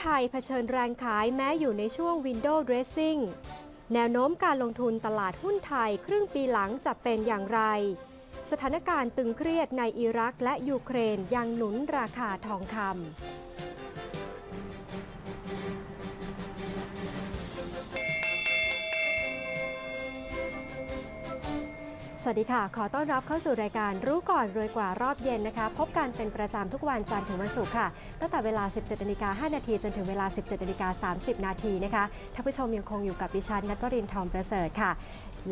ไทยเผชิญแรงขายแม้อยู่ในช่วง Window Dressing แนวโน้มการลงทุนตลาดหุ้นไทยครึ่งปีหลังจะเป็นอย่างไร สถานการณ์ตึงเครียดในอิรักและยูเครนยังหนุนราคาทองคำ สวัสดีค่ะ ขอต้อนรับเข้าสู่รายการรู้ก่อนรวยกว่ารอบเย็นนะคะ พบกันเป็นประจำทุกวันจันทร์ถึงวันศุกร์ค่ะ ตั้งแต่เวลา 17นาฬิกา5นาทีจนถึงเวลา 17นาฬิกา30 นาทีนะคะ ท่านผู้ชมยังคงอยู่กับดิฉันนัทวรินทร์ทองประเสริฐค่ะ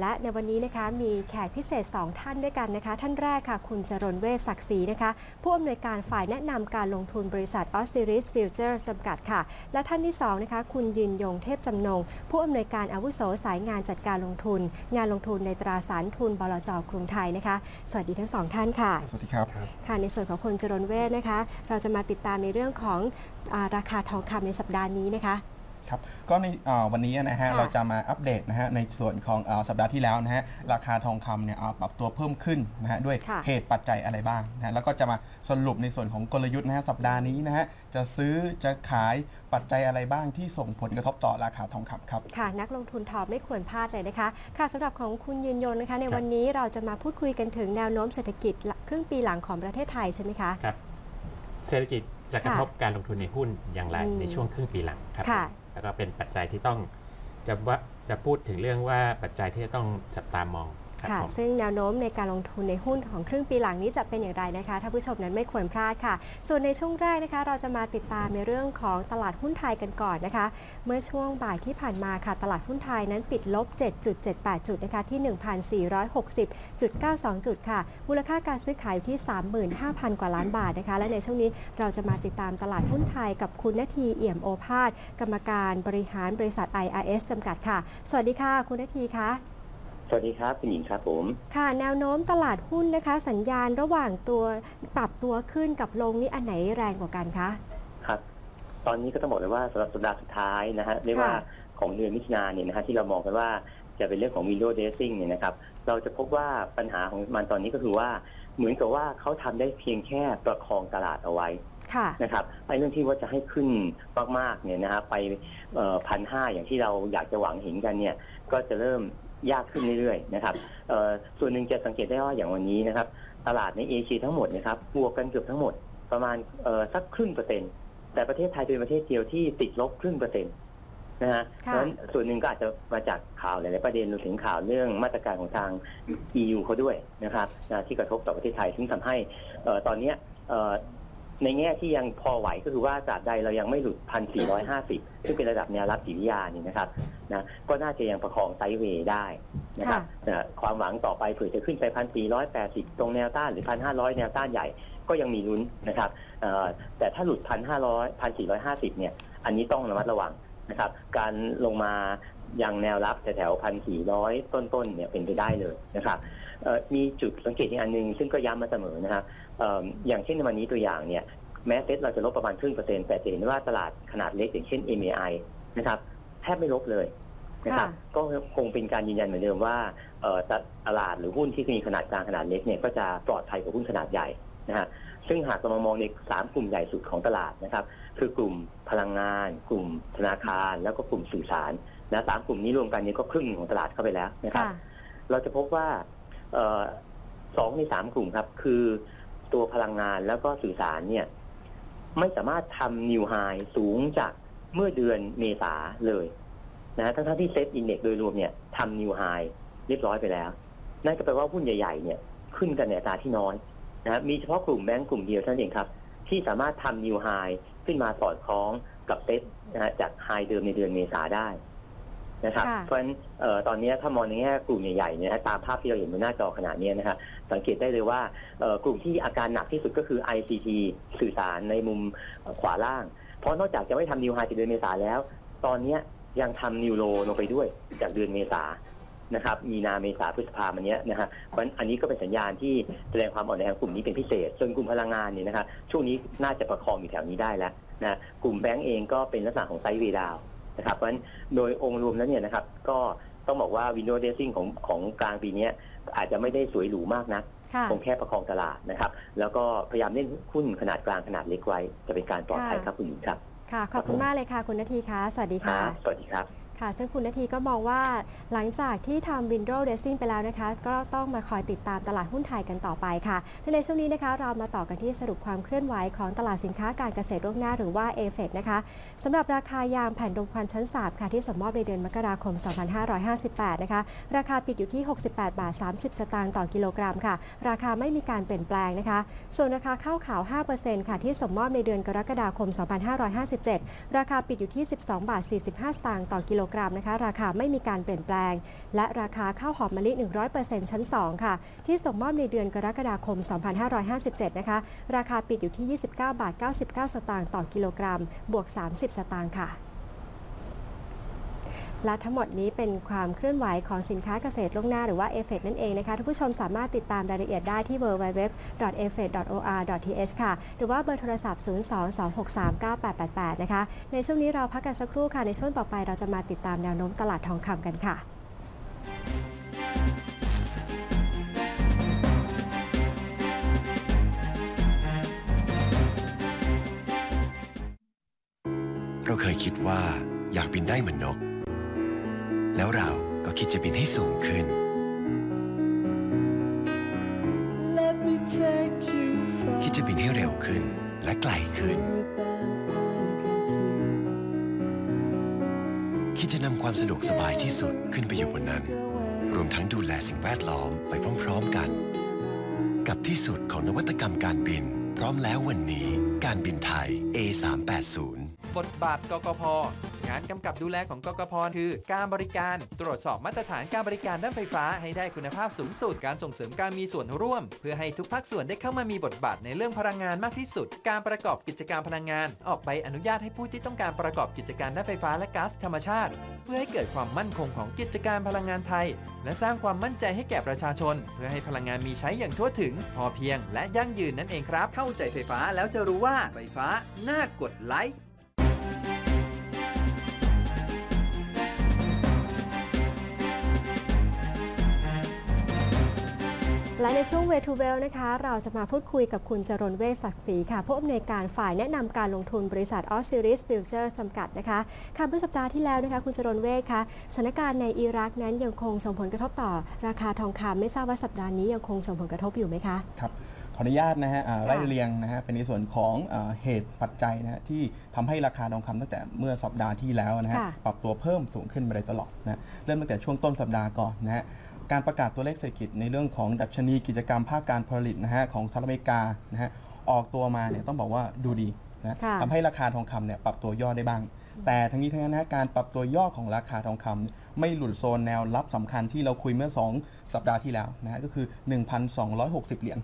และในวันนี้นะคะมีแขกพิเศษ 2 ท่านด้วยกันนะคะ ท่านแรกค่ะ คุณจรนเวชศักดิ์ศรีนะคะ ผู้อำนวยการฝ่ายแนะนำการลงทุนบริษัทออสซิริสฟิวเจอร์จำกัดค่ะ และท่านที่2นะคะคุณยืนยงเทพจำนง ผู้อำนวยการอาวุโสสายงานจัดการลงทุน งานลงทุนในตราสารทุนบลจกรุงไทยนะคะ สวัสดีทั้งสองท่านค่ะสวัสดีครับค่ะในส่วนของคุณจรนเวชนะคะ เราจะมาติดตามในเรื่องของอาราคาทองคำในสัปดาห์นี้นะคะ ครับก็ในอ่าวันนี้นะฮะค่ะเราจะมาอัปเดตนะฮะในส่วนของอาสัปดาห์ที่แล้วนะฮะราคาทองคำเนี่ยอ่าปรับตัวเพิ่มขึ้นนะฮะด้วยค่ะเหตุปัจจัยอะไรบ้างนะฮะแล้วก็จะมาสรุปในส่วนของกลยุทธ์นะฮะสัปดาห์นี้นะฮะจะซื้อจะขายปัจจัยอะไรบ้างที่ส่งผลกระทบต่อราคาทองคำครับค่ะ นักลงทุนทองไม่ควรพลาดเลยนะคะค่ะสำหรับของคุณยืนยนนะคะ ในวันนี้เราจะมาพูดคุยกันถึงแนวโน้มเศรษฐกิจครึ่งปีหลังของประเทศไทยใช่ไหมคะครับเศรษฐกิจจะกระทบการลงทุนในหุ้นอย่างไรอืมในช่วงครึ่งปีหลังครับค่ะ แล้วก็เป็นปัจจัยที่ต้องจะว่าจะพูดถึงเรื่องว่าปัจจัยที่จะต้องจับตามอง ครับค่ะผมซึ่งแนวโน้มในการลงทุนในหุ้นของครึ่งปีหลังนี้จะเป็นอย่างไรนะคะ ถ้าผู้ชมนั้นไม่ควรพลาดค่ะ ส่วนในช่วงแรกนะคะ เราจะมาติดตามในเรื่องของตลาดหุ้นไทยกันก่อนนะคะ เมื่อช่วงบ่ายที่ผ่านมาค่ะ ตลาดหุ้นไทยนั้นปิดลบ 7.78 จุดนะคะที่ 1,460.92 จุดค่ะ มูลค่าการซื้อขายอยู่ที่ 35,000 กว่าล้านบาทนะคะ และในช่วงนี้เราจะมาติดตามตลาดหุ้นไทยกับคุณนาทีเอี่ยมโอภาสกรรมการบริหารบริษัท IRS จำกัดค่ะ สวัสดีค่ะ คุณนาทีคะ สวัสดีครับคุณหญิงครับผม ค่ะ แนวโน้มตลาดหุ้นนะคะ สัญญาณระหว่างตัวปรับตัวขึ้นกับลงนี่อันไหนแรงกว่ากันคะครับ ตอนนี้ก็ต้องบอกเลยว่าสำหรับสัปดาห์สุดท้ายนะฮะเรียกว่าของเดือนมิถุนายนเนี่ยนะฮะที่เรามองกันว่าจะเป็นเรื่องของ window dressing เนี่ยนะครับเราจะพบว่าปัญหาของมันตอนนี้ก็คือว่าเหมือนกับว่าเขาทำได้เพียงแค่ประคองตลาดเอาไว้ค่ะนะครับไอ้เรื่องที่ว่าจะให้ขึ้นมากๆเนี่ยนะฮะไปพันห้าอย่างที่เราอยากจะหวังเห็นกันเนี่ย ก็จะเริ่ม ยากขึ้นเรื่อยๆนะครับเอ่อส่วนหนึ่งจะสังเกตได้ว่าอย่างวันนี้นะครับ ตลาดในเอเชียทั้งหมดนะครับบวกกันเกือบทั้งหมดประมาณเอ่อสักครึ่งเปอร์เซ็นต์แต่ประเทศไทยเป็นประเทศเดียวที่ติดลบครึ่งเปอร์เซ็นต์นะฮะเพค่ะราะฉะนั้นส่วนหนึ่งก็อาจจะมาจากข่าวหลายๆประเด็นรวมถึงข่าวเรื่องมาตรการของทาง EU เขาด้วยนะครับนะที่กระทบต่อประเทศไทยซึ่งทำให้เอ่อตอนเนี้ยเอ่อ ในแง่ที่ยังพอไหวก็คือว่าตราบใดเรายังไม่หลุดพันสี่ร้อยห้าสิบซึ่งเป็นระดับแนวรับจิตวิทยานี่นะครับนะก็น่าจะยังประคองไซด์เวย์ได้นะครับนะความหวังต่อไปเผื่อจะขึ้นไปพันสี่ร้อยแปดสิบตรงแนวต้านหรือพันห้าร้อยแนวต้านใหญ่ก็ยังมีลุ้นนะครับเอ่อแต่ถ้าหลุดพันห้าร้อยพันสี่ร้อยห้าสิบเนี่ย อันนี้ต้องระมัดระวังนะครับ การลงมายังแนวรับแถวๆพันสี่ร้อยต้นๆเนี่ยเป็นไปได้เลยนะครับเอ่อมีจุดสังเกตอีกอันหนึ่งซึ่งก็ย้ำมาเสมอนะครับเอ่ออย่างเช่นในวันนี้ตัวอย่างเนี่ยแม้เซ็ตเราจะลบประมาณครึ่งเปอร์เซ็นต์แต่จะเห็นว่าตลาดขนาดเล็กอย่างเช่น MAI นะครับแทบไม่ลบเลยนะครับก็คงเป็นการยืนยันเหมือนเดิมว่าเอ่อตลาดหรือหุ้นที่มีขนาดกลางขนาดเล็กเนี่ยก็จะปลอดภัยกว่าหุ้นขนาดใหญ่นะฮะซึ่งหากเรามามองในสามกลุ่มใหญ่สุดของตลาดนะครับ คือกลุ่มพลังงาน กลุ่มธนาคาร แล้วก็กลุ่มสื่อสารนะสามกลุ่มนี้รวมกันนี้ก็ครึ่งหนึ่งของตลาดเข้าไปแล้วนะครับค่ะเราจะพบว่าเอ่อสองในสามกลุ่มครับ คือ ตัวพลังงานแล้วก็สื่อสารเนี่ย ไม่สามารถทำนิวไฮสูงจากเมื่อเดือนเมษาเลยนะทั้งๆที่เซ็ตอินเด็กโดยรวมเนี่ยทำนิวไฮเรียบร้อยไปแล้ว นั่นก็แปลว่าหุ้นใหญ่ ๆ เนี่ยขึ้นกันในอัตราที่น้อยนะมีเฉพาะกลุ่มแบงก์กลุ่มเดียวเท่านั้นเองครับ ที่สามารถทำนิวไฮขึ้นมาสอดคล้องกับเซ็ตนะจากไฮเดิมในเดือนเมษาได้ นะครับค่ะเพราะฉะนั้นเอ่อตอนนี้ถ้ามองในแง่กลุ่มใหญ่ๆเนี่ยนะตามภาพที่เราเห็นบนหน้าจอขนาดนี้นะครับสังเกตได้เลยว่าเอ่อกลุ่มที่อาการหนักที่สุดก็คือ ICT สื่อสารในมุมเอ่อขวาล่าง เพราะนอกจากจะไม่ทำนิวไฮจากเดือนเมษาแล้ว ตอนเนี้ยยังทำนิวโลลงไปด้วยจากเดือนเมษานะครับ มีนาเมษาพฤษภามันเนี้ยนะฮะเพราะฉะนั้นอันนี้ก็เป็นสัญญาณที่แสดงความอ่อนแอของกลุ่มนี้เป็นพิเศษ ส่วนกลุ่มพลังงานเนี่ยนะครับช่วงนี้น่าจะประคองอยู่แถวนี้ได้แล้วนะกลุ่มแบงก์เองก็เป็นลักษณะของไซด์เวย์ดาว น์นะครับเพราะฉะนั้นโดยองค์รวมแล้วเนี่ยนะครับ ก็ต้องบอกว่า Windows Dressing ของของกลางปีเนี้ยอาจจะไม่ได้สวยหรูมากนะค่ะคงแค่ประคองตลาดนะครับ แล้วก็พยายามเล่นหุ้นขนาดกลางขนาดเล็กไว้ จะเป็นการปลอดภัยค่ะครับคุณหญิงครับ ค่ะ ขอบคุณมากเลยค่ะ คุณนาทีคะสวัสดีคค่ะรับสวัสดีครับ ค่ะซึ่งคุณนาทีก็มองว่าหลังจากที่ทำ window dressing ไปแล้วนะคะ ก็ต้องมาคอยติดตามตลาดหุ้นไทยกันต่อไปค่ะและในช่วงนี้นะคะ เรามาต่อกันที่สรุปความเคลื่อนไหวของตลาดสินค้าการเกษตรล่วงหน้าหรือว่า a f e c นะคะสำหรับราคายางแผ่นรมควันชั้น3ค่ะที่ส่งมอบในเดือนมกราคม 2558 นะคะ ราคาปิดอยู่ที่ 68 บาท 30 สตางค์ต่อกิโลกรัมค่ะ ราคาไม่มีการเปลี่ยนแปลงนะคะ ส่วนราคาข้าวขาว 5%ค่ะที่ส่งมอบในเดือนกรกฎาคม 2557 ราคาปิดอยู่ที่ 12 บาท 45 สตางค์ต่อกิโลกรัมนะคะ ราคาไม่มีการเปลี่ยนแปลง และราคาข้าวหอมมะลิ 100%ชั้น 2 ค่ะ ที่ส่งมอบในเดือนกรกฎาคม 2557 นะคะ ราคาปิดอยู่ที่ 29 บาท 99 สตางค์ต่อกิโลกรัม บวก 30 สตางค์ค่ะ และทั้งหมดนี้เป็นความเคลื่อนไหวของสินค้าเกษตรล่วงหน้าหรือว่า a f e c นั่นเองนะคะท่านผู้ชมสามารถติดตามรายละเอียดได้ที่ www.afec.or.th ค่ะ หรือว่าเบอร์โทรศัพท์ 022639888 นะคะ ในช่วงนี้เราพักกันสักครู่ค่ะ ในช่วงต่อไปเราจะมาติดตามแนวโน้มตลาดทองคำกันค่ะเราเคยคิดว่าอยากบินได้เหมือนนก แล้วเราก็คิดจะบินให้สูงขึ้น Let me take you far คิดจะบินให้เร็วขึ้นและไกลขึ้น than I can see. คิดจะนำความสะดวกสบายที่สุดขึ้นไปอยู่บนนั้น รวมทั้งดูแลสิ่งแวดล้อมไปพร้อมๆกัน กับที่สุดของนวัตกรรมการบิน พร้อมแล้ววันนี้ การบินไทย A380 บทบาทกกพ งานกำกับดูแลของกกพคือ การบริการตรวจสอบมาตรฐานการบริการด้านไฟฟ้าให้ได้คุณภาพสูงสุดการส่งเสริมการมีส่วนร่วม เพื่อให้ทุกภาคส่วนได้เข้ามามีบทบาทในเรื่องพลังงานมากที่สุด การประกอบกิจการพลังงาน ออกใบอนุญาตให้ผู้ที่ต้องการประกอบกิจการด้านไฟฟ้าและก๊าซธรรมชาติ เพื่อให้เกิดความมั่นคงของกิจการพลังงานไทย และสร้างความมั่นใจให้แก่ประชาชน เพื่อให้พลังงานมีใช้อย่างทั่วถึง พอเพียง และยั่งยืนนั่นเองครับ เข้าใจไฟฟ้าแล้วจะรู้ว่าไฟฟ้าน่ากดไลค์ และในช่วง Way to Well นะคะ เราจะมาพูดคุยกับคุณจรนเวชศักดิ์ศรีค่ะ ผู้อำนวยการฝ่ายแนะนำการลงทุนบริษัท a u s i r i s Futures จำกัดนะคะค่ะเมื่อสัปดาห์ที่แล้วนะคะ คุณจรนเวชคะสถานการณ์ในอิรักนั้นยังคงส่งผลกระทบต่อ ราคาทองคำไม่ทราบว่าสัปดาห์นี้ยังคงส่งผลกระทบอยู่ไหมคะครับขออนุญาตนะฮะอ่าไล่เรียงนะฮะเป็นในส่วนของอาเหตุปัจจัยนะฮะที่ทำให้ราคาทองคำตั้งแต่เมื่อสัปดาห์ที่แล้วนะฮะค่ะปรับตัวเพิ่มสูงขึ้นมาโดยตลอดนะเริ่มตั้งแต่ช่วงต้นสัปดาห์ก่อนนะฮะ การประกาศตัวเลขเศรษฐกิจในเรื่องของดัชนีกิจกรรมภาคการผลิตนะฮะของสหรัฐอเมริกานะฮะออกตัวมาเนี่ยต้องบอกว่าดูดีนะค่ะทำให้ราคาทองคำเนี่ยปรับตัวย่อได้บ้าง แต่ทั้งนี้ทั้งนั้นนะฮะการปรับตัวย่อของราคาทองคำไม่หลุดโซนแนวรับสำคัญที่เราคุยเมื่อ 2 สัปดาห์ที่แล้วนะฮะก็คือ 1,260 เหรียญ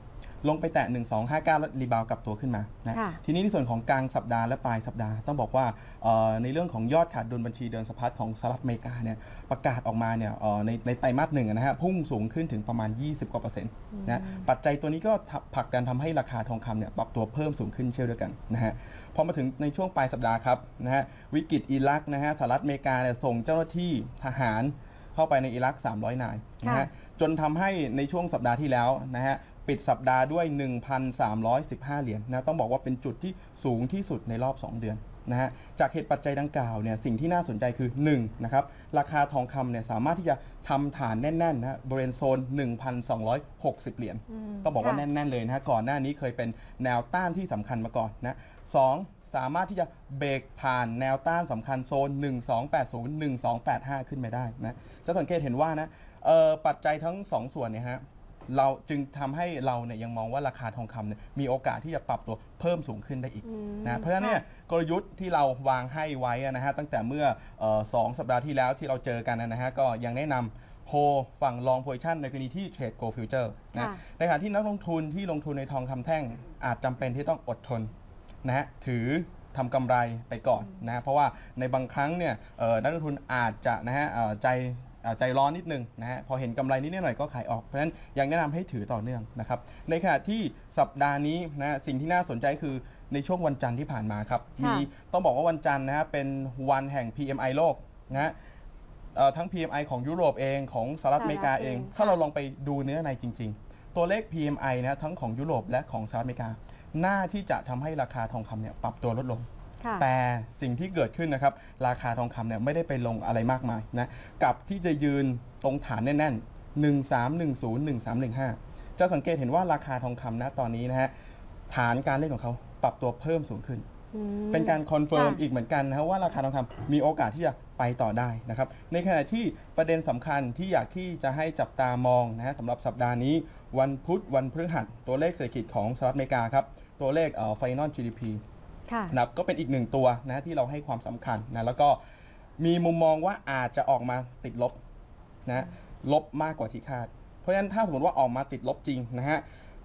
ลงไปแตะ 1259 แล้วรีบาวกลับตัวขึ้นมานะค่ะทีนี้ในส่วนของกลางสัปดาห์และปลายสัปดาห์ต้องบอกว่าเอ่อในเรื่องของยอดขาดดุลบัญชีเดินสะพัดของสหรัฐอเมริกาเนี่ยประกาศออกมาเนี่ยเอ่อในในไตรมาสหนึ่งนะฮะพุ่งสูงขึ้นถึงประมาณ 20กว่าเปอร์เซ็นต์นะปัจจัยตัวนี้ก็ทำผลักดันทำให้ราคาทองคำเนี่ยปรับตัวเพิ่มสูงขึ้นเช่นเดียวกันนะฮะพอมาถึงในช่วงปลายสัปดาห์ครับนะฮะวิกฤตอิรักนะฮะสหรัฐอเมริกาเนี่ยส่งเจ้าหน้าที่ทหาร เข้าไปในอิรัก 300 นายนะฮะจนทำให้ในช่วงสัปดาห์ที่แล้วนะฮะปิดสัปดาห์ด้วย 1,315 เหรียญนะต้องบอกว่าเป็นจุดที่สูงที่สุดในรอบ 2 เดือนนะฮะจากเหตุปัจจัยดังกล่าวเนี่ยสิ่งที่น่าสนใจคือ1นะครับราคาทองคำเนี่ยสามารถที่จะทำฐานแน่นๆนะฮะบริเวณโซน 1,260 เหรียญต้องบอกว่าค่ะแน่น ๆ เลยนะฮะก่อนหน้านี้เคยเป็นแนวต้านที่สำคัญมาก่อนนะสอง สามารถที่จะเบรกผ่านแนวต้านสำคัญโซน 1280 1285 ขึ้นไปได้นะจะสังเกตเห็นว่านะเอ่อปัจจัยทั้ง 2 ส่วนเนี่ยฮะเราจึงทำให้เราเนี่ยยังมองว่าราคาทองคำเนี่ยมีโอกาสที่จะปรับตัวเพิ่มสูงขึ้นได้อีกอืมนะเพราะฉะนั้นเนี่ยค่ะกลยุทธ์ที่เราวางให้ไว้อะนะฮะตั้งแต่เมื่อเออสองสัปดาห์ที่แล้วที่เราเจอกันนะฮะก็ยังแนะนำโฮฝั่งลองโพซิชันในกรณีที่เทรดโกลฟิวเจอร์นะค่ะในขณะที่นักลงทุนที่ลงทุนในทองคำแท่งอาจจำเป็นที่ต้องอดทน นะฮะถือทำกำไรไปก่อนนะเพราะว่าในบางครั้งเนี่ยเอ่อนักลงทุนอาจจะนะฮะเอ่อใจเอ่อใจร้อนนิดนึงนะฮะพอเห็นกำไรนิดหน่อยก็ขายออกเพราะฉะนั้นยังแนะนำให้ถือต่อเนื่องนะครับในขณะที่สัปดาห์นี้นะฮะสิ่งที่น่าสนใจคือในช่วงวันจันทร์ที่ผ่านมาครับค่ะมีต้องบอกว่าวันจันทร์นะฮะเป็นวันแห่ง PMI โลกนะฮะเอ่อทั้ง PMI ของยุโรปเองของสหรัฐอเมริกาเอง ถ้าเราลองไปดูเนื้อในจริง ๆ ตัวเลข PMI นะทั้งของยุโรปและของสหรัฐอเมริกา น่าที่จะทำให้ราคาทองคำเนี่ยปรับตัวลดลงค่ะแต่สิ่งที่เกิดขึ้นนะครับ ราคาทองคำเนี่ยไม่ได้ไปลงอะไรมากมายนะกับที่จะยืนตรงฐานแน่นๆ 1310 1315 จะสังเกตเห็นว่าราคาทองคำณตอนนี้นะฮะฐานการเล่นของเขาปรับตัวเพิ่มสูงขึ้นอืมเป็นการคอนเฟิร์มค่ะอีกเหมือนกันนะครับว่าราคาทองคำมีโอกาสที่จะไปต่อได้นะครับ ในขณะที่ประเด็นสำคัญที่อยากที่จะให้จับตามองนะฮะสำหรับสัปดาห์นี้ วันพุธวันพฤหัสตัวเลขเศรษฐกิจของสหรัฐอเมริกาครับ ตัวเลขเอ่อ final GDP ค่ะ นะครับก็เป็นอีกหนึ่งตัวนะที่เราให้ความสำคัญนะแล้วก็มีมุมมองว่าอาจจะออกมาติดลบนะลบมากกว่าที่คาด เพราะฉะนั้นถ้าสมมติว่าออกมาติดลบจริงนะฮะ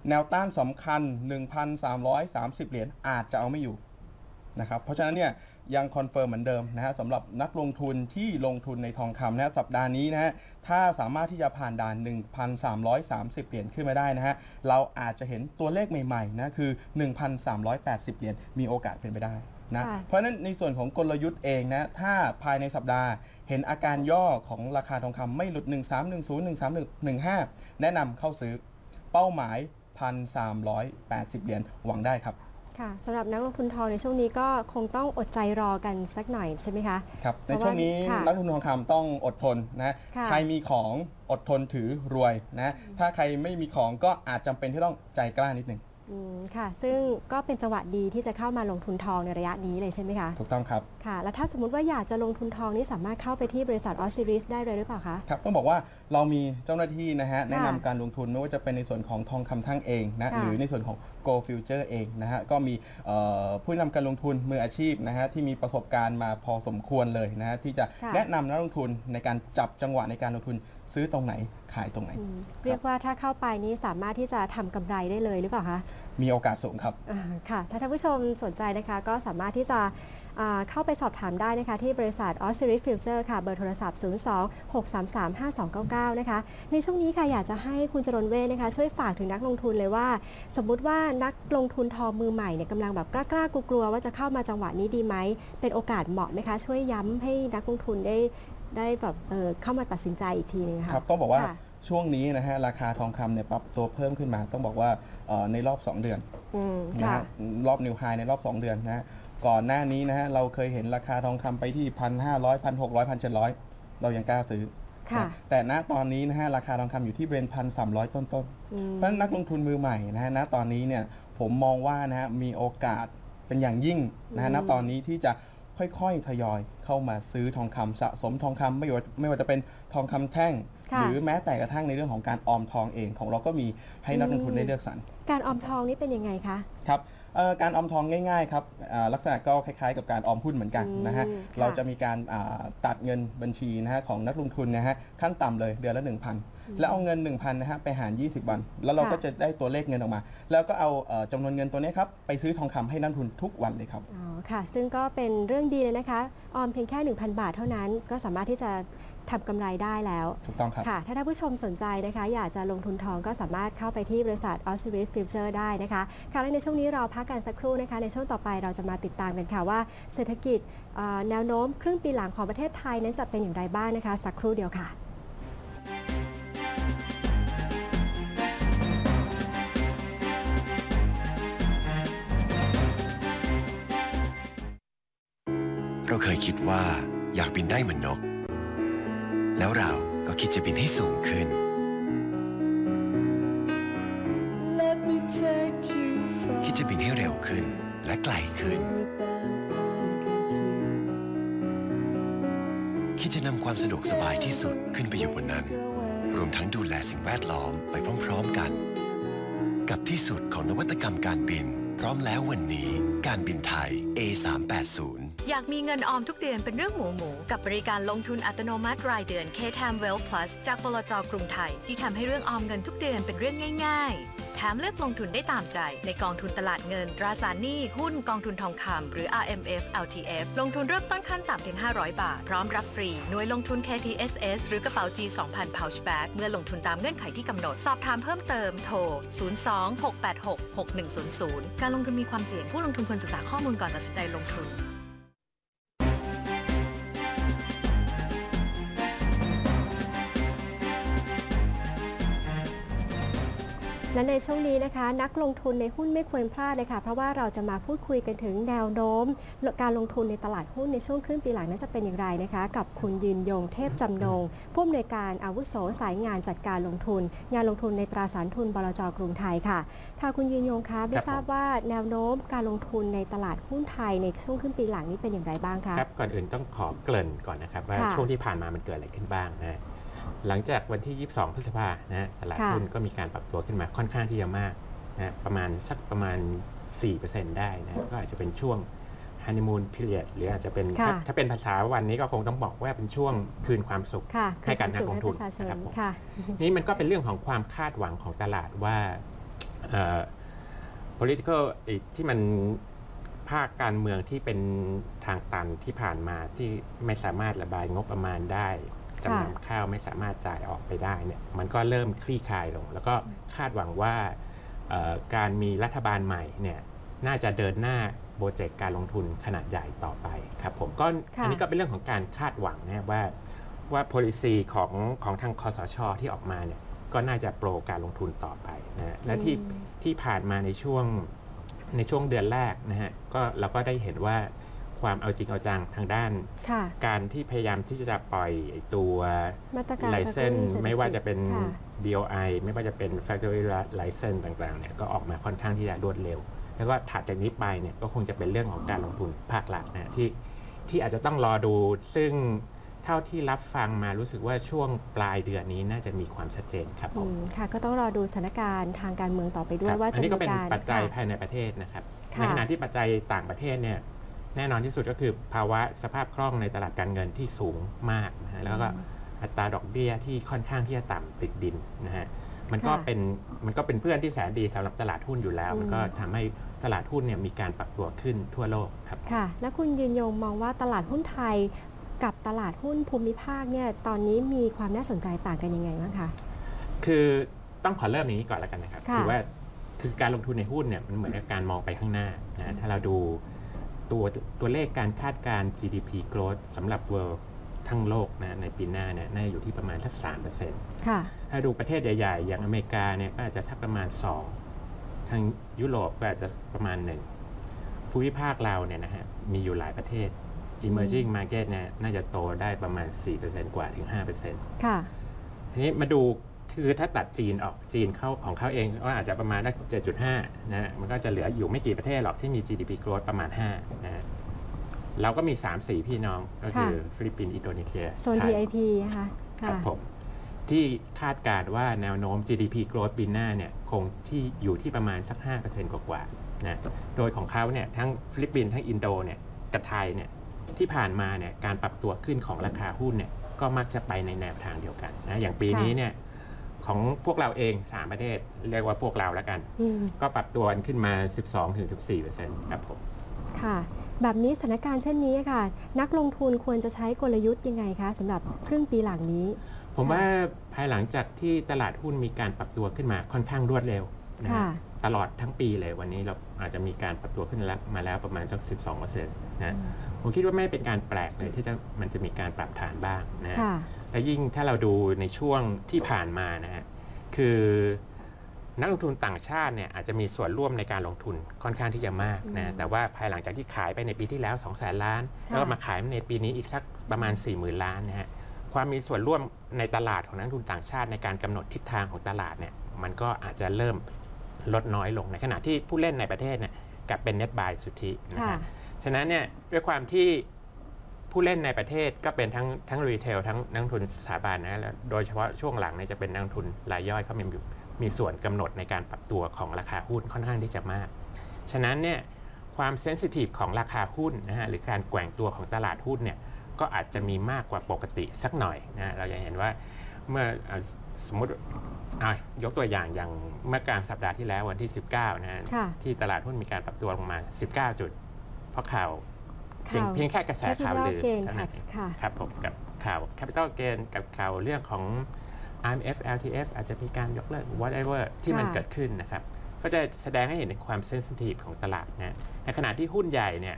แนวต้านสำคัญ 1,330 เหรียญอาจจะเอาไม่อยู่ นะครับเพราะฉะนั้นเนี่ยยังคอนเฟิร์มเหมือนเดิมนะฮะสำหรับนักลงทุนที่ลงทุนในทองคำนะฮะสัปดาห์นี้นะฮะถ้าสามารถที่จะผ่านด่าน 1,330 เหรียญขึ้นมาได้นะฮะเราอาจจะเห็นตัวเลขใหม่ๆนะคือ 1,380 เหรียญมีโอกาสเป็นไปได้นะค่ะเพราะฉะนั้นในส่วนของกลยุทธ์เองนะถ้าภายในสัปดาห์ เห็นอาการย่อของราคาทองคำไม่หลุด 1310 1315 แนะนำเข้าซื้อเป้าหมาย 1,380 เหรียญหวังได้ครับ ค่ะสำหรับนักลงทุนทองในช่วงนี้ก็คงต้องอดใจรอกันสักหน่อยใช่ไหมคะ ครับเพในราะว่าช่วงนี้ค่ะนักลงทุนทองคำต้องอดทนนะค่ะใครมีของอดทนถือรวยนะถ้าใครไม่มีของก็อาจจำเป็นที่ต้องใจกล้านิดหนึ่งอืม ค่ะ ซึ่งก็เป็นจังหวะดีที่จะเข้ามาลงทุนทองในระยะนี้เลยใช่ไหมคะ ถูกต้องครับค่ะ แล้วถ้าสมมติว่าอยากจะลงทุนทองนี่สามารถเข้าไปที่บริษัทออสซิริสได้เลยหรือเปล่าคะ ครับ ต้องบอกว่าเรามีเจ้าหน้าที่นะฮะ แนะนำการลงทุนไม่ว่าจะเป็นในส่วนของทองคำทั้งเองนะค่ะหรือในส่วนของ Go Future เองนะฮะ ก็มีเอ่อผู้นำการลงทุนมืออาชีพนะฮะที่มีประสบการณ์มาพอสมควรเลยนะฮะที่จะค่ะแนะนำนักลงทุนในการจับจังหวะในการลงทุน ซื้อตรงไหนขายตรงไหนอืมเรียกว่าถ้าเข้าไปนี่สามารถที่จะทำกำไรได้เลยหรือเปล่าคะ มีโอกาสสูงครับอ่าค่ะ ถ้าท่านผู้ชมสนใจนะคะ ก็สามารถที่จะอ่าเข้าไปสอบถามได้นะคะ ที่บริษัท o s s i r i s Future ค่ะ เบอร์โทรศัพท์ 02 633 5299 นะคะ ในช่วงนี้ค่ะอยากจะให้คุณจรนเวทนะคะ ช่วยฝากถึงนักลงทุนเลยว่า สมมุติว่านักลงทุนทองมือใหม่เนี่ยกำลังแบบกล้าๆกลัวๆว่าจะเข้ามาจังหวะนี้ดีไหมเป็นโอกาสเหมาะไหมคะ ช่วยย้ำให้นักลงทุนได้ ได้แบบเอ่อเข้ามาตัดสินใจอีกทีนึงค่ะ ครับต้องบอกว่าค่ะช่วงนี้นะฮะราคาทองคำเนี่ยปรับตัวเพิ่มขึ้นมา ต้องบอกว่าเอ่อในรอบ 2 เดือนอืมนะค่ะ ฮะรอบนิวไฮในรอบ 2 เดือนนะฮะก่อนหน้านี้นะฮะเราเคยเห็นราคาทองคำไปที่1,500 1,600 1,700เรายังกล้าซื้อค่ะนะแต่ณตอนนี้นะฮะราคาทองคำอยู่ที่เบรนพันสามร้อยต้นๆ อืม เพราะฉะนั้นนักลงทุนมือใหม่นะฮะณตอนนี้เนี่ยผมมองว่านะฮะมีโอกาสเป็นอย่างยิ่งนะฮะอืณมตอนนี้ที่จะ ค่อยๆ ทยอยเข้ามาซื้อทองคำสะสมทองคำไม่ว่าไม่ว่าจะเป็นทองคำแท่ง หรือแม้แต่กระทั่งในเรื่องของการออมทองเองของเราก็มีให้นักลงทุนอืมได้เลือกสรรการออมทองนี่เป็นยังไงคะครับเอ่อการออมทองง่ายๆครับอ่าลักษณะก็คล้ายๆ กับการออมหุ้นเหมือนกันนะฮะอืมค่ะเราจะมีการอ่าตัดเงินบัญชีนะฮะของนักลงทุนนะฮะขั้นต่ำเลยเดือนละ 1,000 แล้วเอาเงิน 1,000นะฮะไปหาร 20 วัน แล้วเราก็จะได้ตัวเลขเงินออกมา แล้วก็เอาเอ่อจำนวนเงินตัวนี้ครับไปซื้อทองคำให้นักลงทุนทุกวันเลยครับอ๋อค่ะ ซึ่งก็เป็นเรื่องดีเลยนะคะออมเพียงแค่ 1,000 บาทเท่านั้นก็สามารถที่จะ ทำกำไรได้แล้วถูกต้องครับค่ะ ถ้าท่านผู้ชมสนใจนะคะ อยากจะลงทุนทองก็สามารถเข้าไปที่บริษัท o s s i r i s Future ได้นะคะค่ะและในช่วงนี้เราพักกันสักครู่นะคะ ในช่วงต่อไปเราจะมาติดตามกันค่ะว่าเศรษฐกิจเอ่อแนวโน้มครึ่งปีหลังของประเทศไทยนั้นจะเป็นอย่างไรบ้างนะคะ สักครู่เดียวค่ะเราเคยคิดว่าอยากบินได้เหมือนนก แล้วเราก็คิดจะบินให้สูงขึ้น Let me take you far คิดจะบินให้เร็วขึ้นและไกลขึ้น than I can see. คิดจะนำความสะดวกสบายที่สุดขึ้นไปอยู่บนนั้น รวมทั้งดูแลสิ่งแวดล้อมไปพร้อมๆกัน กับที่สุดของนวัตกรรมการบิน พร้อมแล้ววันนี้การบินไทย A380 อยากมีเงินออมทุกเดือนเป็นเรื่องหมูหมู กับบริการลงทุนอัตโนมัติรายเดือน K-Time Well Plus จากบลจกรุงไทย ที่ทำให้เรื่องออมเงินทุกเดือนเป็นเรื่องง่าย ๆ แถมเลือกลงทุนได้ตามใจ ในกองทุนตลาดเงิน ตราสารหนี้ หุ้นกองทุนทองคำหรือ RMF LTF ลงทุนเริ่มต้นขั้นต่ำเพียง500 บาท พร้อมรับฟรีหน่วยลงทุน KTSS หรือกระเป๋า G 2000 Pouch Bag เมื่อลงทุนตามเงื่อนไขที่กำหนดสอบถามเพิ่มเติมโทร 02-686-6100 การลงทุนมีความเสี่ยงผู้ลงทุนควรศึกษาข้อมูลก่อนตัดสินใจลงทุน และในช่วงนี้นะคะ นักลงทุนในหุ้นไม่ควรพลาดเลยค่ะ เพราะว่าเราจะมาพูดคุยกันถึงแนวโน้ม การลงทุนในตลาดหุ้นในช่วงครึ่งปีหลังนั้นจะเป็นอย่างไรนะคะ กับคุณยืนยงเทพจำนง ผู้อำนวยการอาวุโสสายงานจัดการลงทุน งานลงทุนในตราสารทุนบลจกรุงไทยค่ะค่ะคุณยืนยงคะไม่ทราบว่าแนวโน้มการลงทุนในตลาดหุ้นไทยในช่วงครึ่งปีหลังนี้เป็นอย่างไรบ้างคะครับก่อนอื่นต้องขอเกริ่นก่อนนะครับว่าค่ะช่วงที่ผ่านมามันเกิดอะไรขึ้นบ้างนะ หลังจากวันที่ 22 พฤษภานะฮะตลาดค่ะหุ้นก็มีการปรับตัวขึ้นมาค่อนข้างที่จะมากนะประมาณสักประมาณ 4%ได้นะก็อาจจะเป็นช่วงฮันนีมูนพิเรียดหรืออาจจะเป็นค่ะถ้าถ้าเป็นภาษาวันนี้ก็คงต้องบอกว่าเป็นช่วงคืนความสุขค่ะให้กับคืนความนักลงทุนสุขให้ประชาชนนะครับผมค่ะนี่มันก็เป็นเรื่องของความคาดหวังของตลาดว่าเอ่อ political ไอ้ที่มันภาคการเมืองที่เป็นทางตันที่ผ่านมาที่ไม่สามารถระบายงบประมาณได้ จำนำข้าวไม่สามารถจ่ายออกไปได้เนี่ยมันก็เริ่มคลี่คลายลง แล้วก็คาดหวังว่าเอ่อการมีรัฐบาลใหม่เนี่ยน่าจะเดินหน้าโปรเจกต์การลงทุนขนาดใหญ่ต่อไปครับผมก็ค่ะอันนี้ก็เป็นเรื่องของการคาดหวังนะว่าว่า policy ของของทางคอสชที่ออกมาเนี่ยก็น่าจะโปรการลงทุนต่อไปนะฮะและที่อืมที่ผ่านมาในช่วงในช่วงเดือนแรกนะฮะก็เราก็ได้เห็นว่า ความเอาจริงเอาจังทางด้านค่ะการที่พยายามที่จะปล่อยไอ้ตัวมาตรการไลเซนกระตุ้ศรษฐกิจไม่ว่าจะเป็นค่ะ BOI ไม่ว่าจะเป็น Factory License ต่างๆเนี่ยก็ออกมาค่อนข้างที่จะรวดเร็ว แล้วก็ถัดจากนี้ไปเนี่ยก็คงจะเป็นเรื่องของการลงทุนภาครัฐนะที่ที่อาจจะต้องรอดู ซึ่งเท่าที่รับฟังมารู้สึกว่าช่วงปลายเดือนนี้น่าจะมีความชัดเจนครับผอืมมค่ะก็ต้องรอดูสถานการณ์ทางการเมืองต่อไปด้วคยรับว่าอัจะนนี้มีก็เป็นการปัจจัยค่ะภายในประเทศนะครับค่ะในขณะที่ปัจจัยต่างประเทศเนี่ย แน่นอนที่สุดก็คือภาวะสภาพคล่องในตลาดการเงินที่สูงมากนะฮะแล้วก็อัตราดอกเบี้ยที่ค่อนข้างที่จะต่ำติดดินนะฮะมันก็ค่ะเป็นมันก็เป็นเพื่อนที่แสนดีสำหรับตลาดหุ้นอยู่แล้วอืมมันก็ทำให้ตลาดหุ้นเนี่ยมีการปรับตัวขึ้นทั่วโลกครับค่ะ แล้วคุณยืนยงมองว่าตลาดหุ้นไทยกับตลาดหุ้นภูมิภาคเนี่ยตอนนี้มีความน่าสนใจต่างกันยังไงบ้างคะคือต้องขอเริ่มอย่างนี้ก่อนแล้วกันนะครับค่ะคือว่าคือการลงทุนในหุ้นเนี่ยมันเหมือนกับการมองไปข้างหน้านะถ้าเราดู ตัวตัวเลขการคาดการณ์ GDP growth สำหรับ world ทั้งโลกนะในปีหน้าเนี่ยน่าจะอยู่ที่ประมาณสัก3%ค่ะถ้าดูประเทศใหญ่ๆ อย่างอเมริกาเนี่ยก็อาจจะสักประมาณ2ทางยุโรปก็อาจจะประมาณ1ภูมิภาคเราเนี่ยนะฮะมีอยู่หลายประเทศ emerging market เนี่ยน่าจะโตได้ประมาณ 4%กว่าถึง 5%ค่ะทีนี้มาดู คือถ้าตัดจีนออกจีนเข้าของเขาเองก็อาจจะประมาณได้7.5นะฮะมันก็จะเหลืออยู่ไม่กี่ประเทศหรอกที่มี GDP growth ประมาณ5นะฮะเราก็มี 3-4 พี่น้องก็คือค่ะฟิลิปปินส์อินโดนีเซียโซนไทย TIP นะคะครับค่ะผมที่คาดการณ์ว่าแนวโน้ม GDP growth ปีหน้าเนี่ยคงที่อยู่ที่ประมาณสัก 5%กว่าๆนะโดยของเขาเนี่ยทั้งฟิลิปปินส์ทั้งอินโดเนี่ยกับไทยเนี่ยที่ผ่านมาเนี่ยการปรับตัวขึ้นของราคาหุ้นเนี่ยก็มักจะไปในแนวทางเดียวกันนะอย่างปีนี้เนี่ย ของพวกเราเอง 3 ประเทศ เรียกว่าพวกเราแล้วกัน อืมก็ปรับตัวกันขึ้นมา 12-14%ครับผม ค่ะ แบบนี้สถานการณ์เช่นนี้ค่ะ นักลงทุนควรจะใช้กลยุทธ์ยังไงคะสำหรับครึ่งปีหลังนี้ ผมว่าภายหลังจากที่ตลาดหุ้นมีการปรับตัวขึ้นมาค่อนข้างรวดเร็วนะฮะค่ะ ตลอดทั้งปีเลยวันนี้เราอาจจะมีการปรับตัวขึ้นแล้วมาแล้วประมาณสัก 12%นะ ผมคิดว่าไม่เป็นการแปลกเลยที่จะมันจะมีการปรับฐานบ้างนะ ค่ะ และยิ่งถ้าเราดูในช่วงที่ผ่านมานะฮะคือนักลงทุนต่างชาติเนี่ยอาจจะมีส่วนร่วมในการลงทุนค่อนข้างที่จะมากอืนะมแต่ว่าภายหลังจากที่ขายไปในปีที่แล้ว2 0 0แสนล้านค่ะแล้วก็มาขายในปีนี้อีกสักประมาณ 4 0,000 ล้านนะฮะความมีส่วนร่วมในตลาดของนักลงทุนต่างชาติในการกำหนดทิศทางของตลาดเนี่ยมันก็อาจจะเริ่มลดน้อยลงในขณะที่ผู้เล่นในประเทศเนี่ยกลับเป็น net buy สุทธินะค่ะฮะฉะนั้นเนี่ยด้วยความที่ ผู้เล่นในประเทศก็เป็นทั้งทั้งรีเทลทั้งนักลงทุนสถาบันนะแล้วโดยเฉพาะช่วงหลังเนี่ยจะเป็นนักลงทุนรายย่อยเขามีมีส่วนกำหนดในการปรับตัวของราคาหุ้นค่อนข้างที่จะมาก ฉะนั้นเนี่ยความเซนซิทีฟของราคาหุ้นนะฮะหรือการแกว่งตัวของตลาดหุ้นเนี่ยก็อาจจะมีมากกว่าปกติสักหน่อยนะเราจะเห็นว่าเมื่อเอ่อสมมติอะยกตัวอย่างอย่างเมื่อกลางสัปดาห์ที่แล้ววันที่ 19นะฮะค่ะที่ตลาดหุ้นมีการปรับตัวลงมา 19 จุด เพราะข่าว เพียงข่าวเพียงแค่กระแสข่าวลือ Capital Gain เท่านั้น Tax ค่ะ ครับผมกับข่าว Capital Gain กับข่าวเรื่องของ IMF LTF อาจจะมีการยกเลิก whatever ที่มันค่ะ เกิดขึ้นนะครับ ก็จะแสดงให้เห็นถึงความเซนซิทีฟของตลาดนะในขณะที่หุ้นใหญ่เนี่ย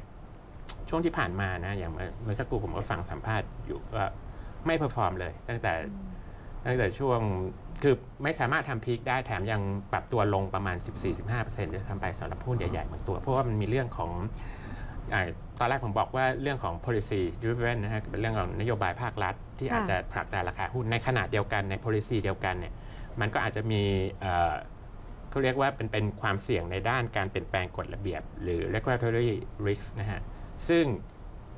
ช่วงที่ผ่านมานะอย่างเมื่อเมื่อสักครู่ผมก็ฟังสัมภาษณ์อยู่ว่าไม่เพอร์ฟอร์มเลย ตั้งแต่ตั้งแต่ช่วงคือไม่สามารถทำพีคได้แถมยังปรับตัวลงประมาณ 14-15%ด้วยทำไปสำหรับหุ้นใหญ่ๆบางตัว เพราะว่ามันมีเรื่องของอ่าตอนแรกผมบอกว่าเรื่องของ policy driven นะฮะเป็นเรื่องของนโยบายภาครัฐ ที่ค่ะอาจจะผลักดันราคาหุ้นในขณะเดียวกันใน policy เดียวกันเนี่ยมันก็อาจจะมีเอ่อเขาเรียกว่าเป็นเป็นความเสี่ยงในด้านการเปลี่ยนแปลงกฎระเบียบ หรือ regulatory risk นะฮะซึ่ง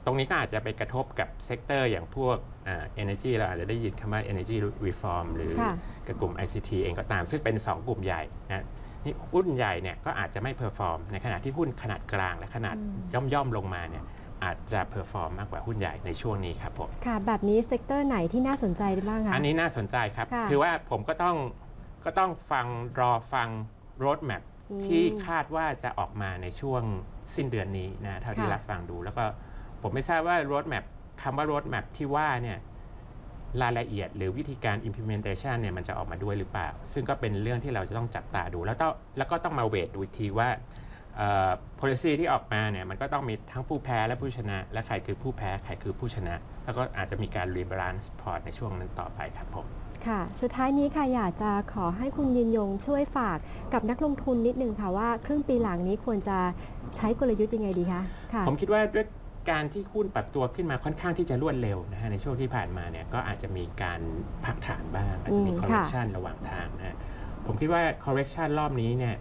ตรงนี้ก็อาจจะไปกระทบกับเซกเตอร์อย่างพวกอ่า energy เราอาจจะได้ยินคำว่า energy reform หรือค่ะกับกลุ่ม ICT เองก็ตาม ซึ่งเป็น 2 กลุ่มใหญ่นะ นี่หุ้นใหญ่เนี่ยก็อาจจะไม่เพอร์ฟอร์มในขณะที่หุ้นขนาดกลางและขนาดอืมย่อมๆลงมาเนี่ยอาจจะเพอร์ฟอร์มมากกว่าหุ้นใหญ่ในช่วงนี้ครับผมค่ะแบบนี้เซกเตอร์ไหนที่น่าสนใจบ้างคะอันนี้น่าสนใจครับค่ะคือว่าผมก็ต้องก็ต้องฟังรอฟังร d แม p อืมที่คาดว่าจะออกมาในช่วงสิ้นเดือนนี้นะเท่าที่ค่ะรับฟังดู แล้วก็ผมไม่ทราบว่าร d แม p คำว่าร d แม p ที่ว่าเนี่ย รายละเอียดหรือวิธีการ implementation เนี่ยมันจะออกมาด้วยหรือเปล่า ซึ่งก็เป็นเรื่องที่เราจะต้องจับตาดู แล้วต้องแล้วก็ต้องมาเวทดูอีกทีว่าเอ่อ policy ที่ออกมาเนี่ยมันก็ต้องมีทั้งผู้แพ้และผู้ชนะ และใครคือผู้แพ้ใครคือผู้ชนะ แล้วก็อาจจะมีการ rebalance port ในช่วงนั้นต่อไปครับผมค่ะ สุดท้ายนี้ค่ะอยากจะขอให้คุณยืนยงช่วยฝากกับนักลงทุนนิดนึงค่ะว่าครึ่งปีหลังนี้ควรจะใช้กลยุทธ์ยังไงดีคะค่ะผมคิดว่าด้วย การที่หุ้นปรับตัวขึ้นมาค่อนข้างที่จะรวดเร็วนะฮะในช่วงที่ผ่านมาเนี่ยก็อาจจะมีการพักฐานบ้าง อาจจะมีอืม correction ระหว่างทางนะฮะผมคิดว่า correction รอบนี้เนี่ย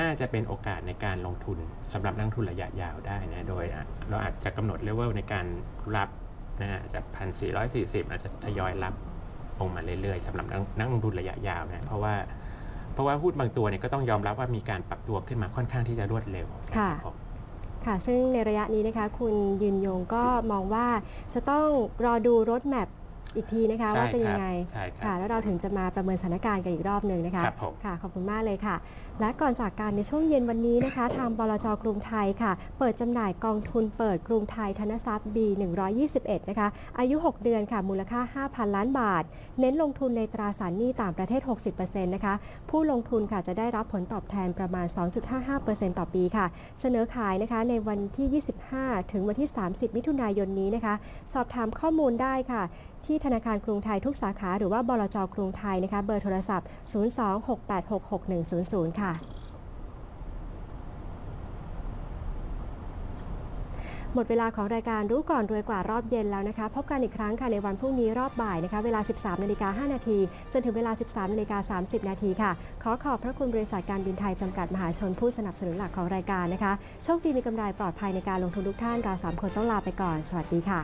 น่าจะเป็นโอกาสในการลงทุนสำหรับนักลงทุนระยะยาวได้นะโดยอะเราอาจจะกำหนดเลเวลในการรับนะฮะอาจจะพันสี่ร้อยสี่สิบอาจจะทยอยรับลงมาเรื่อยๆสำหรับนักนักลงทุนระยะยาวนะเพราะว่าเพราะว่าหุ้นบางตัวเนี่ยก็ต้องยอมรับว่ามีการปรับตัวขึ้นมาค่อนข้างที่จะรวดเร็วนค่ะรับผม ค่ะ ซึ่งในระยะนี้นะคะ คุณยืนยงก็มองว่าจะต้องรอดูรถแมพอีกทีนะคะใช่ว่าเป็นคยัรับงไง ใช่ครับ ค่ะ แล้วเราถึงจะมาประเมินสถานการณ์กันอีกรอบหนึ่งนะคะครับผม ค่ะ ขอบคุณมากเลยค่ะ และก่อนจากการในช่วงเย็นวันนี้นะคะ ทางบลจกรุงไทยค่ะ เปิดจำหน่ายกองทุนเปิดกรุงไทยธนทรัพย์ B 121 นะคะ อายุ 6 เดือนค่ะ มูลค่า 5,000 ล้านบาท เน้นลงทุนในตราสารหนี้ต่างประเทศ 60%นะคะ ผู้ลงทุนค่ะจะได้รับผลตอบแทนประมาณ 2.55%ต่อปีค่ะ เสนอขายนะคะในวันที่ 25 ถึงวันที่ 30 มิถุนายนนี้นะคะ สอบถามข้อมูลได้ค่ะที่ธนาคารกรุงไทยทุกสาขาหรือว่าบลจกรุงไทยนะคะเบอร์โทรศัพท์ 026866100 ค่ะหมดเวลาของรายการรู้ก่อนรวยกว่ารอบเย็นแล้วนะคะ พบกันอีกครั้งค่ะในวันพรุ่งนี้รอบบ่ายนะคะ เวลา 13นาฬิกา5นาทีจนถึงเวลา 13นาฬิกา30 นาทีค่ะ ขอขอบพระคุณบริษัทการบินไทย จำกัดมหาชนผู้สนับสนุนหลักของรายการนะคะ โชคดีมีกำไรปลอดภัยในการลงทุนทุกท่านเราสามคนต้องลาไปก่อน สวัสดีค่ะ